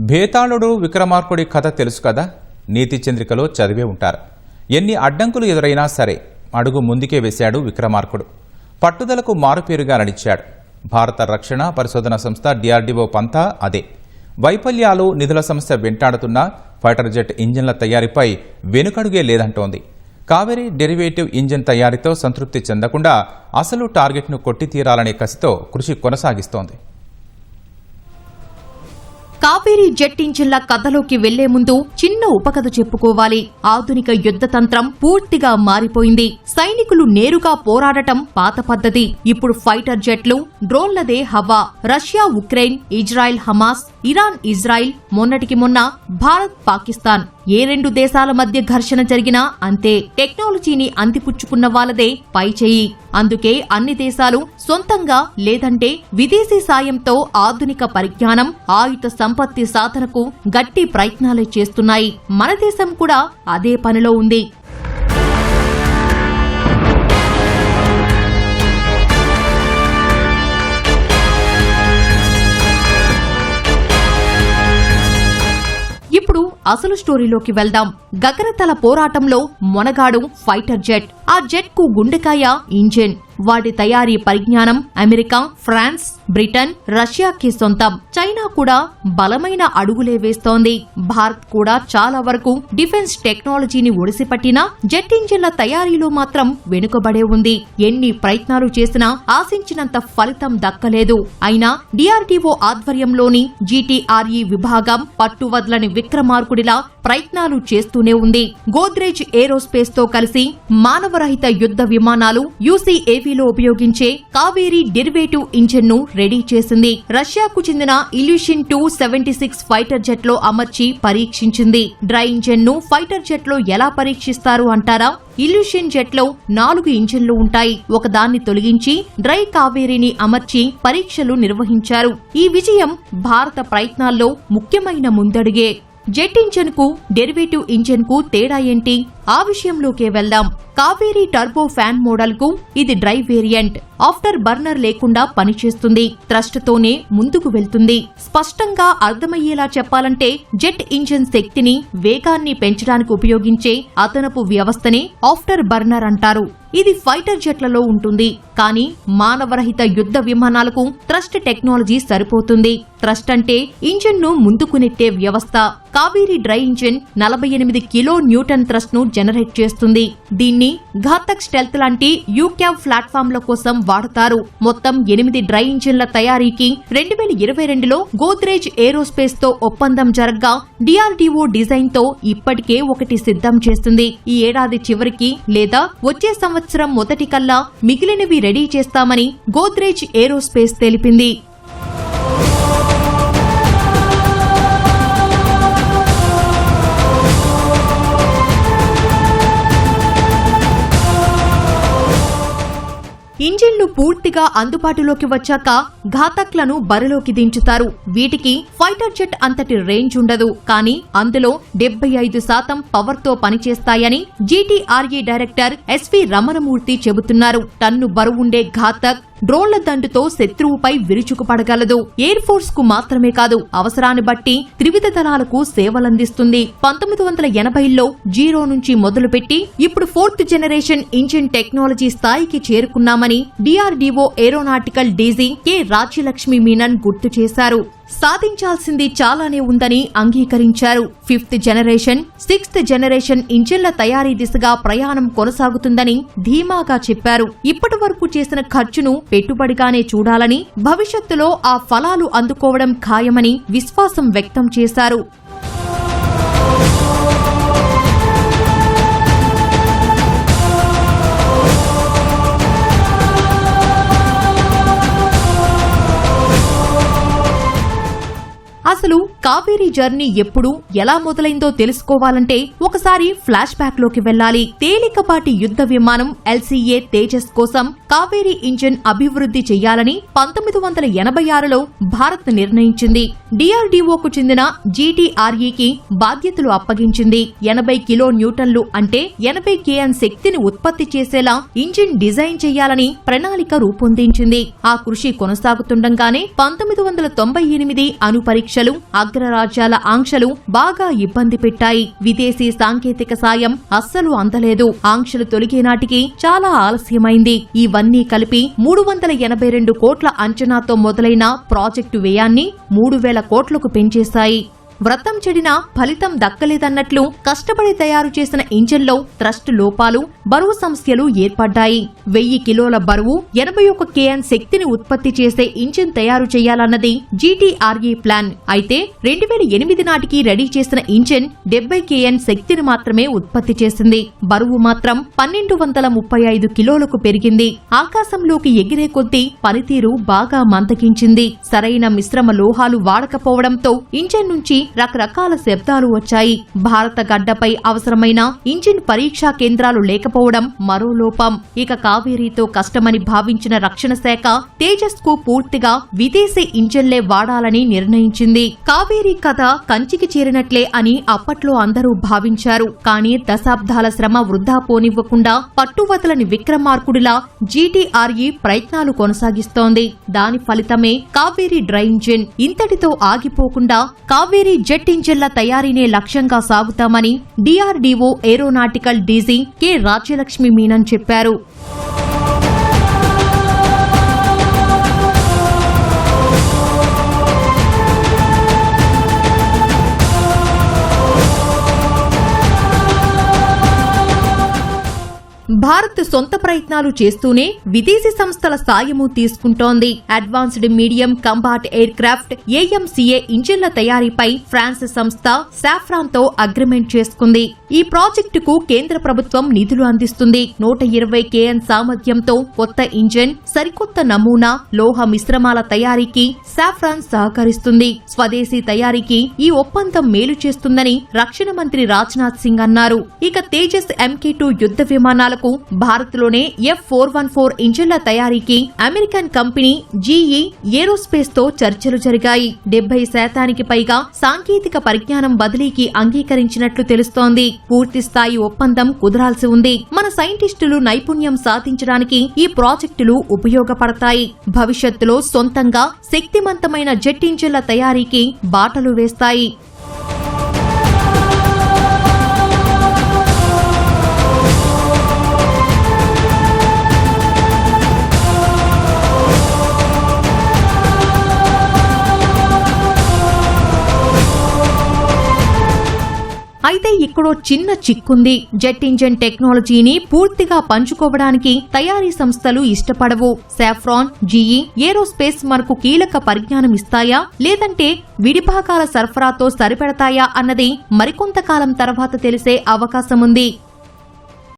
భేతాళుడు విక్రమార్కుడి కథ తెలుసు కదా? నీతి చంద్రికలో చదివే ఉంటారు. ఎన్ని అడ్డంకులు ఎదురైనా సరే అడుగు ముందుకే వేశాడు విక్రమార్కుడు. పట్టుదలకు మారుపేరుగా నడిచాడు. భారత రక్షణ పరిశోధన సంస్థ డిఆర్డీఓ పంతా అదే. వైఫల్యాలు నిధుల సంస్థ వెంటాడుతున్న ఫైటర్ జెట్ ఇంజిన్ల తయారీపై వెనుకడుగే లేదంటోంది. కావేరీ డెరివేటివ్ ఇంజిన్ తయారీతో సంతృప్తి చెందకుండా అసలు టార్గెట్ను కొట్టి తీరాలనే కసితో కృషి కొనసాగిస్తోంది. కావేరీ జెట్ ఇంజిన్ల కథలోకి వెళ్ళే ముందు చిన్న ఉపకథ చెప్పుకోవాలి. ఆధునిక యుద్ధ తంత్రం పూర్తిగా మారిపోయింది. సైనికులు నేరుగా పోరాడటం పాత పద్ధతి. ఇప్పుడు ఫైటర్ జెట్లు డ్రోన్లదే హవా. Russia Ukraine Israel Hamas Iran Israel మొన్నటికి మొన్న భారత్ పాకిస్తాన్ ఏ రెండు దేశాల మధ్య ఘర్షణ జరిగినా అంతే. టెక్నాలజీని అందిపుచ్చుకున్న వాళ్ళదే పై చేయి అందుకే అన్ని దేశాలు సొంతంగా లేదంటే విదేశీ సాయంతో ఆధునిక పరిజ్ఞానం ఆయుధ సంపత్తి సాధనకు గట్టి ప్రయత్నాలే చేస్తున్నాయి. మన దేశం కూడా అదే పనిలో ఉంది. అసలు స్టోరీలోకి వెళ్దాం. గగనతల పోరాటంలో మొనగాడు ఫైటర్ జెట్. ఆ జెట్కు గుండెకాయ ఇంజిన్ వాటి తయారీ పరిజ్ఞానం అమెరికా ఫ్రాన్స్ బ్రిటన్ రష్యాకి సొంతం. చైనా కూడా బలమైన అడుగులే వేస్తోంది. భారత్ కూడా చాలా వరకు డిఫెన్స్ టెక్నాలజీని ఒడిసిపట్టినా జెట్ ఇంజిన్ల తయారీలో మాత్రం వెనుకబడే ఉంది. ఎన్ని ప్రయత్నాలు చేసినా ఆశించినంత ఫలితం దక్కలేదు. అయినా డిఆర్డీఓ ఆధ్వర్యంలోని జీటీఆర్ఈ విభాగం పట్టువదలని విక్రమార్కుడిలా ప్రయత్నాలు చేస్తూనే ఉంది. గోద్రేజ్ ఏరోస్పేస్తో కలిసి మానవరహిత యుద్ధ విమానాలు యూసీఏవీలో ఉపయోగించే కావేరీ డెరివేటివ్ ఇంజిన్ను రెడీ చేసింది. రష్యాకు చెందిన Ilyushin two seventy six fighter జెట్లో అమర్చి పరీక్షించింది. డ్రై ఇంజిన్ను ఫైటర్ జెట్లో ఎలా పరీక్షిస్తారు అంటారా? ఇల్యూషన్ జెట్లో నాలుగు ఇంజిన్లు ఉంటాయి. ఒకదాన్ని తొలగించి డ్రై కావేరీని అమర్చి పరీక్షలు నిర్వహించారు. ఈ విజయం భారత ప్రయత్నాల్లో ముఖ్యమైన ముందడుగే. జెట్ ఇంజిన్కు డెరివేటివ్ ఇంజిన్కు తేడా ఏంటి? ఆ విషయంలోకే వెళ్దాం. కావేరీ టర్బో ఫ్యాన్ మోడల్కు ఇది డ్రై వేరియంట్. ఆఫ్టర్ బర్నర్ లేకుండా పనిచేస్తుంది. థ్రస్ట్ తోనే ముందుకు వెళ్తుంది. స్పష్టంగా అర్థమయ్యేలా చెప్పాలంటే జెట్ ఇంజిన్ శక్తిని వేగాన్ని పెంచడానికి ఉపయోగించే అదనపు వ్యవస్థనే ఆఫ్టర్ బర్నర్ అంటారు. ఇది ఫైటర్ జెట్లలో ఉంటుంది. కానీ మానవరహిత యుద్ధ విమానాలకు థ్రస్ట్ టెక్నాలజీ సరిపోతుంది. థ్రస్ట్ అంటే ఇంజిన్ను ముందుకు నెట్టే వ్యవస్థ. కావేరీ డ్రై ఇంజిన్ నలభై ఎనిమిది కిలో న్యూటన్ థ్రస్ట్ను జనరేట్ చేస్తుంది. దీన్ని ఘాతక్ స్టెల్త్ లాంటి యూక్యావ్ ప్లాట్ఫామ్ల కోసం వాడతారు. మొత్తం ఎనిమిది డ్రై ఇంజిన్ల తయారీకి రెండు వేల ఇరవై రెండులో గోద్రేజ్ ఏరోస్పేస్తో ఒప్పందం జరగ్గా డిఆర్డీఓ డిజైన్తో ఇప్పటికే ఒకటి సిద్ధం చేస్తుంది. ఈ ఏడాది చివరికి లేదా వచ్చే సంవత్సరం మొదటి కల్లా మిగిలినవి రెడీ చేస్తామని గోద్రేజ్ ఏరోస్పేస్ తెలిపింది. ఇంజిన్లు పూర్తిగా అందుబాటులోకి వచ్చాక ఘాతక్లను బరిలోకి దించుతారు. వీటికి ఫైటర్ జెట్ అంతటి రేంజ్ ఉండదు. కానీ అందులో డెబ్బై ఐదు శాతం పవర్తో పనిచేస్తాయని జీటీఆర్ఏ డైరెక్టర్ ఎస్వి రమణమూర్తి చెబుతున్నారు. టన్ను బరువుండే ఘాతక్ డ్రోన్ల దండుతో శత్రువుపై విరుచుకుపడగలదు. ఎయిర్ ఫోర్స్కు మాత్రమే కాదు అవసరాన్ని బట్టి త్రివిధ దళాలకు సేవలందిస్తుంది. పంతొమ్మిది వందల ఎనభైలో జీరో నుంచి మొదలుపెట్టి ఇప్పుడు ఫోర్త్ జనరేషన్ ఇంజిన్ టెక్నాలజీ స్థాయికి చేరుకున్నామని DRDO aeronautical DG K Rajyalakshmi Menon గుర్తు చేశారు. సాధించాల్సింది చాలానే ఉందని అంగీకరించారు. ఫిఫ్త్ జనరేషన్ సిక్స్త్ జనరేషన్ ఇంజిన్ల తయారీ దిశగా ప్రయాణం కొనసాగుతుందని ధీమాగా చెప్పారు. ఇప్పటి వరకు చేసిన ఖర్చును పెట్టుబడిగానే చూడాలని భవిష్యత్తులో ఆ ఫలాలు అందుకోవడం ఖాయమని విశ్వాసం వ్యక్తం చేశారు. అసలు కావేరీ జర్నీ ఎప్పుడు ఎలా మొదలైందో తెలుసుకోవాలంటే ఒకసారి ఫ్లాష్ బ్యాక్లోకి వెళ్ళాలి. తేలికపాటి యుద్ధ విమానం ఎల్సీఏ తేజస్ కోసం కావేరీ ఇంజిన్ అభివృద్ధి చేయాలని పంతొమ్మిది వందల ఎనభై ఆరులో భారత్ నిర్ణయించింది. డిఆర్డీఓకు చెందిన జీటీఆర్ఈకి బాధ్యతలు అప్పగించింది. ఎనభై కిలో న్యూటన్లు అంటే ఎనభై కేఎన్ శక్తిని ఉత్పత్తి చేసేలా ఇంజిన్ డిజైన్ చేయాలని ప్రణాళిక రూపొందించింది. ఆ కృషి కొనసాగుతుండగానే పంతొమ్మిది వందల తొంభై ఎనిమిది అణు పరీక్షలు అగ్రరాజ్యాల ఆంక్షలు బాగా ఇబ్బంది పెట్టాయి. విదేశీ సాంకేతిక సాయం అస్సలు అందలేదు. ఆంక్షలు తొలగే నాటికి చాలా ఆలస్యమైంది. ఇవన్నీ కలిపి మూడు వందల ఎనభై రెండు కోట్ల అంచనాతో మొదలైన ప్రాజెక్టు వ్యయాన్ని మూడు వేల కోట్లకు పెంచేశాయి. వ్రతం చెడినా ఫలితం దక్కలేదన్నట్లు కష్టపడి తయారు చేసిన ఇంజన్లో థ్రస్ట్ లోపాలు బరువు సమస్యలు ఏర్పడ్డాయి. వెయ్యి కిలోల బరువు ఎనభై ఒక కేఎన్ శక్తిని ఉత్పత్తి చేసే ఇంజిన్ తయారు చేయాలన్నది జీటీఆర్ఏ ప్లాన్. అయితే రెండు వేల ఎనిమిది నాటికి రెడీ చేసిన ఇంజిన్ డెబ్బై కేఎన్ శక్తిని మాత్రమే ఉత్పత్తి చేసింది. బరువు మాత్రం పన్నెండు వందల ముప్పై ఐదు కిలోలకు పెరిగింది. ఆకాశంలోకి ఎగిరే కొద్దీ పనితీరు బాగా మందగించింది. సరైన మిశ్రమ లోహాలు వాడకపోవడంతో ఇంజిన్ నుంచి రకరకాల శబ్దాలు వచ్చాయి. భారత గడ్డపై అవసరమైన ఇంజిన్ పరీక్షా కేంద్రాలు లేకపోవడం మరో లోపం. ఇక కావేరీతో కష్టమని భావించిన రక్షణ శాఖ తేజస్కు పూర్తిగా విదేశీ ఇంజన్లే వాడాలని నిర్ణయించింది. కావేరీ కథ కంచికి చేరినట్లే అని అప్పట్లో అందరూ భావించారు. కానీ దశాబ్దాల శ్రమ వృద్ధా పోనివ్వకుండా పట్టువదలని విక్రమార్కుడిలా జీటీఆర్ఈ ప్రయత్నాలు కొనసాగిస్తోంది. దాని ఫలితమే కావేరీ డ్రై ఇంజిన్ ఇంతటితో ఆగిపోకుండా కావేరీ జెట్ ఇంజిన్ల తయారీనే లక్ష్యంగా సాగుతామని DRDO aeronautical DG K Rajyalakshmi Menon చెప్పారు. భారత్ సొంత ప్రయత్నాలు చేస్తూనే విదేశీ సంస్థల సాయము తీసుకుంటోంది. Advanced medium combat aircraft AMCA ఇంజిన్ల తయారీపై ఫ్రాన్స్ సంస్థ సాఫ్రాన్తో అగ్రిమెంట్ చేసుకుంది. ఈ ప్రాజెక్టుకు కేంద్ర ప్రభుత్వం నిధులు అందిస్తుంది. నూట ఇరవై కేఎన్ సామర్థ్యంతో కొత్త ఇంజిన్ సరికొత్త నమూనా లోహ మిశ్రమాల తయారీకి సాఫ్రాన్ సహకరిస్తుంది. స్వదేశీ తయారీకి ఈ ఒప్పందం మేలు చేస్తుందని రక్షణ మంత్రి రాజ్నాథ్ సింగ్ అన్నారు. ఇక తేజస్ ఎంకే టూ యుద్ధ విమానాలకు భారత్లోనే ఎఫ్ ఫోర్ వన్ ఫోర్ ఇంజిన్ల తయారీకి అమెరికన్ కంపెనీ జీఈ ఏరోస్పేస్తో చర్చలు జరిగాయి. డెబ్బై శాతానికి పైగా సాంకేతిక పరిజ్ఞానం బదిలీకి అంగీకరించినట్లు తెలుస్తోంది. పూర్తిస్థాయి ఒప్పందం కుదరాల్సి ఉంది. మన సైంటిస్టులు నైపుణ్యం సాధించడానికి ఈ ప్రాజెక్టులు ఉపయోగపడతాయి. భవిష్యత్తులో సొంతంగా శక్తివంతమైన జెట్ ఇంజిన్ల తయారీకి బాటలు వేస్తాయి. ఇక్కడో చిన్న చిక్కుంది. జెట్ ఇంజన్ టెక్నాలజీని పూర్తిగా పంచుకోవడానికి తయారీ సంస్థలు ఇష్టపడవు. సాఫ్రాన్ జీఈ ఏరోస్పేస్ మనకు కీలక పరిజ్ఞానం ఇస్తాయా? లేదంటే విడిభాగాల సరఫరాతో సరిపెడతాయా అన్నది మరికొంతకాలం తర్వాత తెలిసే అవకాశముంది.